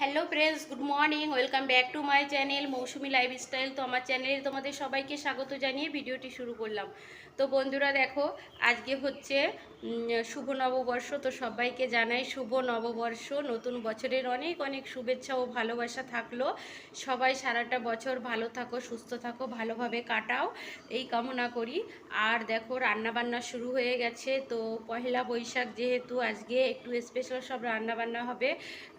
Hello friends good morning, welcome back to my channel Moushumi lifestyle. তো আমার চ্যানেলে তোমাদের সবাইকে স্বাগত জানিয়ে ভিডিওটি শুরু করলাম। তো বন্ধুরা দেখো, আজকে হচ্ছে শুভ নববর্ষ। তো সবাইকে জানাই শুভ নববর্ষ। নতুন বছরের অনেক অনেক শুভেচ্ছা ও ভালোবাসা থাকল। সবাই সারাটা বছর ভালো থাকো, সুস্থ থাকো, ভালোভাবে কাটাও। এই কামনা করি। আর দেখো রান্না বান্না শুরু হয়ে গেছে। তো পহেলা বৈশাখ যেহেতু আজকে একটু স্পেশাল সব রান্না বান্না হবে,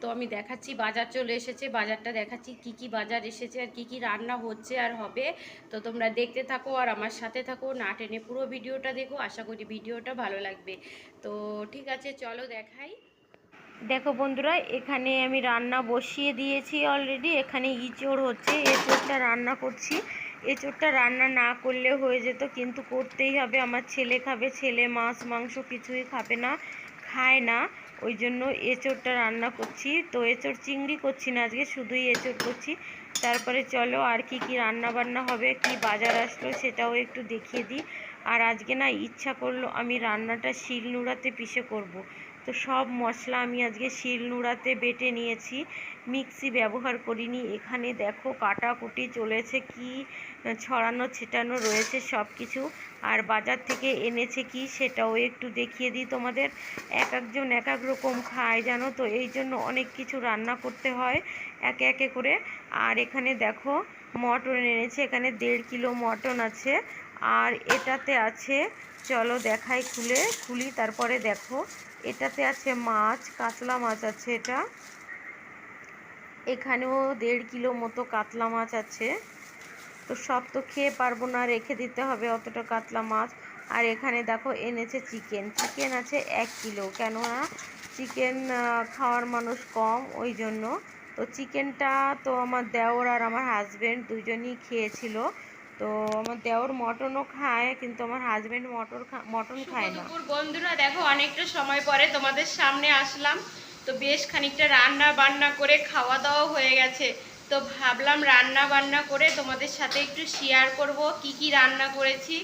তো আমি দেখাচ্ছি, বাজার চলে এসেছে। বাজারটা দেখাচ্ছি, কি কি বাজার এসেছে আর কি কি রান্না হচ্ছে আর হবে। তো তোমরা দেখতে থাকো আর আমার সাথে থাকো। না টেনে পুরো ভিডিওটা দেখো, আশা করি ভিডিওটা ভালো লাগবে। তো ঠিক আছে, চলো দেখাই। দেখো বন্ধুরা, এখানে আমি রান্না বসিয়ে দিয়েছি অলরেডি এখানে ইঁচড় হচ্ছে, এঁচড়টা রান্না করছি। এঁচড়টা রান্না না করলে হয়ে যেত, কিন্তু করতেই হবে। আমার ছেলে খাবে, ছেলে মাছ, মাংস কিছুই খাবে না, খায় না। ওই জন্য এঁচড়টা রান্না করছি। তো এঁচড় চিংড়ি করছি না আজকে, শুধুই এঁচড় করছি। তারপরে চলো আর কি কি রান্না বান্না হবে, কি বাজার আসলো সেটাও একটু দেখিয়ে দিই। আর আজকে না ইচ্ছা করল আমি রান্নাটা শিল নোড়াতে পিষে করব। তো সব মশলা আমি আজকে শিল নোড়াতে বেটে নিয়েছি, মিক্সি ব্যবহার করিনি। এখানে দেখো কাটাকুটি চলেছে, কি ছড়ানো ছিটানো রয়েছে সব কিছু আর বাজার থেকে এনেছে কি সেটাও একটু দেখিয়ে দিই তোমাদের। এক একজন এক এক রকম খায় জানো তো, এই জন্য অনেক কিছু রান্না করতে হয় একে একে করে। আর এখানে দেখো মটন এনেছে, এখানে দেড় কিলো মটন আছে। আর এটাতে আছে, চলো দেখাই খুলে, খুলি, তারপরে দেখো। এটাতে আছে মাছ, কাতলা মাছ আছে এটা। এখানেও দেড় কিলো মতো কাতলা মাছ আছে। তো সব তো খেয়ে পারব না, রেখে দিতে হবে অতটা কাতলা মাছ। আর এখানে দেখো এনেছে চিকেন। চিকেন আছে এক কিলো, কেননা চিকেন খাওয়ার মানুষ কম, ওই জন্য। তো চিকেনটা তো আমার দেওর আর আমার হাজবেন্ড দুজনই খেয়েছিল। তো আমার দেওর মটনও খায়, কিন্তু আমার হাজবেন্ড মটর মটন খায় না। বন্ধুরা, দেখো অনেকটা সময় পরে তোমাদের সামনে আসলাম। তো বেশ খানিকটা রান্না বান্না করে খাওয়া দাওয়া হয়ে গেছে। তো ভাবলাম রান্না বান্না করে তোমাদের সাথে একটু শেয়ার করব, কি কি রান্না করেছি।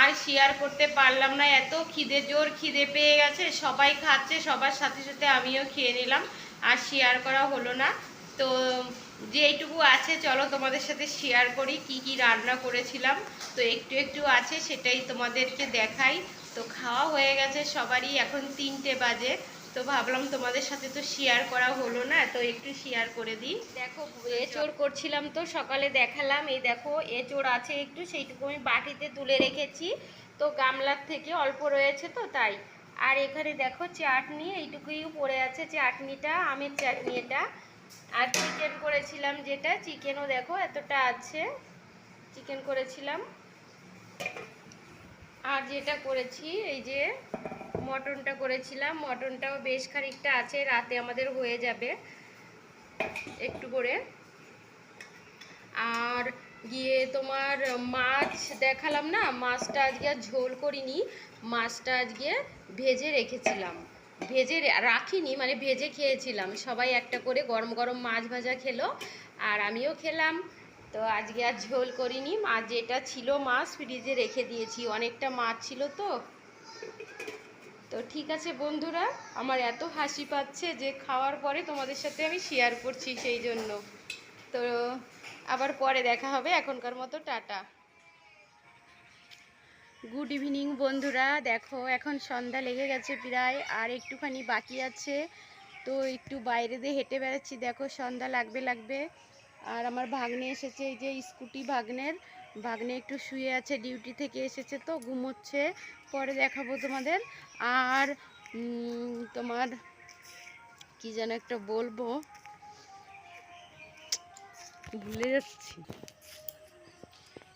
আর শেয়ার করতে পারলাম না, এত খিদে জোর খিদে পেয়ে গেছে, সবাই খাচ্ছে, সবার সাথে সাথে আমিও খেয়ে নিলাম, আর শেয়ার করা হলো না। তো যে এইটুকু আছে, চলো তোমাদের সাথে শেয়ার করি কি কি রান্না করেছিলাম। তো একটু একটু আছে, সেটাই তোমাদেরকে দেখাই। তো খাওয়া হয়ে গেছে সবারই, এখন তিনটে বাজে। তো ভাবলাম তোমাদের সাথে তো শেয়ার করা হলো না, তো একটু শেয়ার করে দিই। দেখো এঁচোড় করছিলাম তো, সকালে দেখালাম। এই দেখো এঁচোড় আছে একটু, সেইটুকু আমি বাটিতে তুলে রেখেছি। তো গামলার থেকে অল্প রয়েছে তো, তাই। আর এখানে দেখো, চাটনি, এইটুকুই পড়ে আছে। চাটনিটা, আমের চাটনি এটা আর চিকেন করেছিলাম যেটা চিকেনও দেখো এতটা আছে। চিকেন করেছিলাম। আর যেটা করেছি, এই যে মটনটা করেছিলাম, মটনটাও বেশ খানিকটা আছে, রাতে আমাদের হয়ে যাবে একটু করে। আর গিয়ে তোমার মাছ দেখালাম না, মাছটা আজকে ঝোল করিনি, মাছটা আজকে ভেজে রেখেছিলাম। ভেজে রাখিনি মানে ভেজে খেয়েছিলাম। সবাই একটা করে গরম গরম মাছ ভাজা খেলো, আর আমিও খেলাম। তো আজকে আর ঝোল করিনি। মাছ যেটা ছিল মাছ ফ্রিজে রেখে দিয়েছি। অনেকটা মাছ ছিল তো। তো ঠিক আছে বন্ধুরা, আমার এত হাসি পাচ্ছে যে খাওয়ার পরে তোমাদের সাথে আমি শেয়ার করছি সেই জন্য। তো আবার পরে দেখা হবে। এখনকার মতো টাটা। গুড ইভিনিং বন্ধুরা। দেখো, এখন সন্ধ্যা লেগে গেছে প্রায়, আর একটুখানি বাকি আছে। তো একটু বাইরে দিয়ে হেঁটে বেড়াচ্ছি। দেখো, সন্ধ্যা লাগবে লাগবে। আর আমার ভাগ্নে এসেছে, এই যে স্কুটি ভাগ্নের। ভাগ্নে একটু শুয়ে আছে, ডিউটি থেকে এসেছে তো, ঘুমোচ্ছে। পরে দেখাবো তোমাদের। আর তোমার কি যেন একটা বলব? ভুলে যাচ্ছি।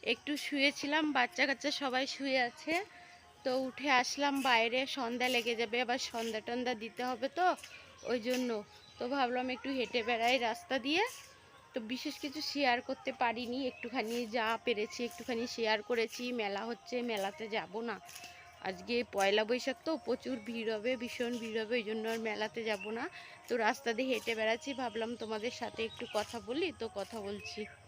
একটু শুয়েছিলাম বাচ্চা কাচ্চা সবাই শুয়ে আছে। তো উঠে আসলাম বাইরে, সন্ধ্যা লেগে যাবে, আবার সন্ধ্যা টন্ধা দিতে হবে তো, ওই জন্য। তো ভাবলাম একটু হেঁটে বেড়াই রাস্তা দিয়ে। তো বিশেষ কিছু শেয়ার করতে পারিনি, একটুখানি যা পেরেছি, একটুখানি শেয়ার করেছি। মেলা হচ্ছে, মেলাতে যাব না। আজকে পয়লা বৈশাখ তো, প্রচুর ভিড় হবে, ভীষণ ভিড় হবে, ওই জন্য আর মেলাতে যাব না। তো রাস্তা দিয়ে হেঁটে বেড়াচ্ছি, ভাবলাম তোমাদের সাথে একটু কথা বলি, তো কথা বলছি।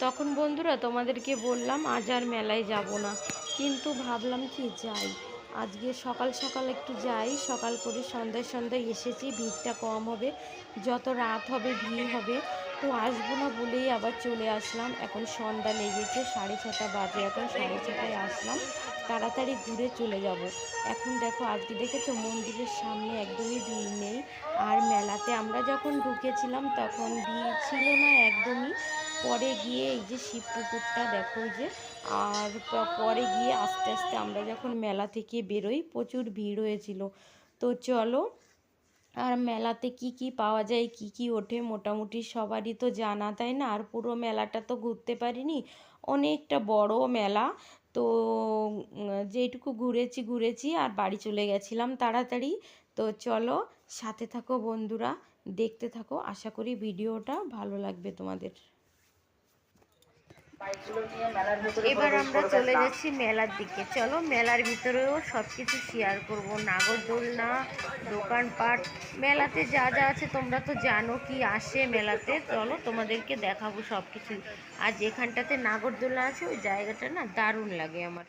তখন বন্ধুরা তোমাদেরকে বললাম, আজ আর মেলায় যাব না। কিন্তু ভাবলাম কি, যাই। আজকে সকাল সকাল একটু যাই, সকাল করে সন্ধ্যায় সন্ধ্যায় এসেছি, ভিড়টা কম হবে, যত রাত হবে, ভিড় হবে। তো আসব না বলেই আবার চলে আসলাম। এখন সন্ধ্যা লেগেছে, সাড়ে ছটা বাজে। এখন সাড়ে ছটায় আসলাম। তাড়াতাড়ি ঘুরে চলে যাব। এখন দেখো, আজকে দেখেছ, মন্দিরের সামনে একদমই ভিড় নেই। আর মেলাতে আমরা যখন ঢুকেছিলাম, তখন ভিড় ছিল না একদমই। পরে গিয়ে এই যে শিব পুকুরটা, দেখো যে। আর পরে গিয়ে আস্তে আস্তে আমরা যখন মেলা থেকে বেরোই, প্রচুর ভিড় হয়েছিল। তো চলো আর মেলাতে কি কি পাওয়া যায়, কি কি ওঠে মোটামুটি সবারই তো জানা, তাই না? আর পুরো মেলাটা তো ঘুরতে পারিনি, অনেকটা বড় মেলা। তো যেটুকু ঘুরেছি ঘুরেছি আর বাড়ি চলে গেছিলাম তাড়াতাড়ি। তো চলো, সাথে থাকো বন্ধুরা, দেখতে থাকো। আশা করি ভিডিওটা ভালো লাগবে তোমাদের। এবার আমরা চলে যাচ্ছি মেলার দিকে। চলো মেলার ভিতরেও সব কিছু শেয়ার করব নাগরদোলনা দোকানপাট, মেলাতে যা যা আছে তোমরা তো জানো কি আসে মেলাতে। চলো তোমাদেরকে দেখাবো সব কিছু আর যেখানটাতে নাগরদোলনা আছে, ওই জায়গাটা না দারুণ লাগে আমার।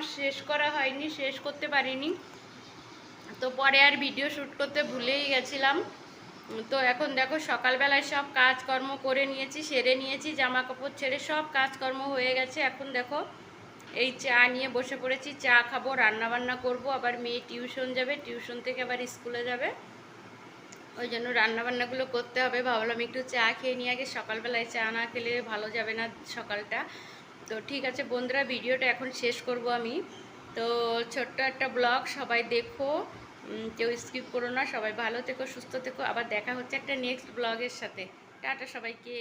আর শেষ করা হয়নি, শেষ করতে পারিনি। তো পরে আর ভিডিও শ্যুট করতে ভুলেই গেছিলাম। তো এখন দেখো সকালবেলায় সব কাজকর্ম করে নিয়েছি, সেরে নিয়েছি জামা কাপড় ছেড়ে সব কাজকর্ম হয়ে গেছে। এখন দেখো এই চা নিয়ে বসে পড়েছি, চা খাব রান্না বান্না করব, আবার মেয়ে টিউশন যাবে, টিউশন থেকে আবার স্কুলে যাবে। ওই জন্য রান্নাবান্নাগুলো করতে হবে। ভাবলাম একটু চা খেয়ে নিয়ে আগে, সকালবেলায় চা না খেলে ভালো যাবে না সকালটা। তো ঠিক আছে বন্ধুরা, ভিডিওটা এখন শেষ করব আমি। তো ছোট্ট একটা ব্লগ, সবাই দেখো কেউ স্কিপ করো না, সবাই ভালো থেকো, সুস্থ থেকো, আবার দেখা হচ্ছে একটা নেক্সট ব্লগের সাথে। টাটা সবাইকে।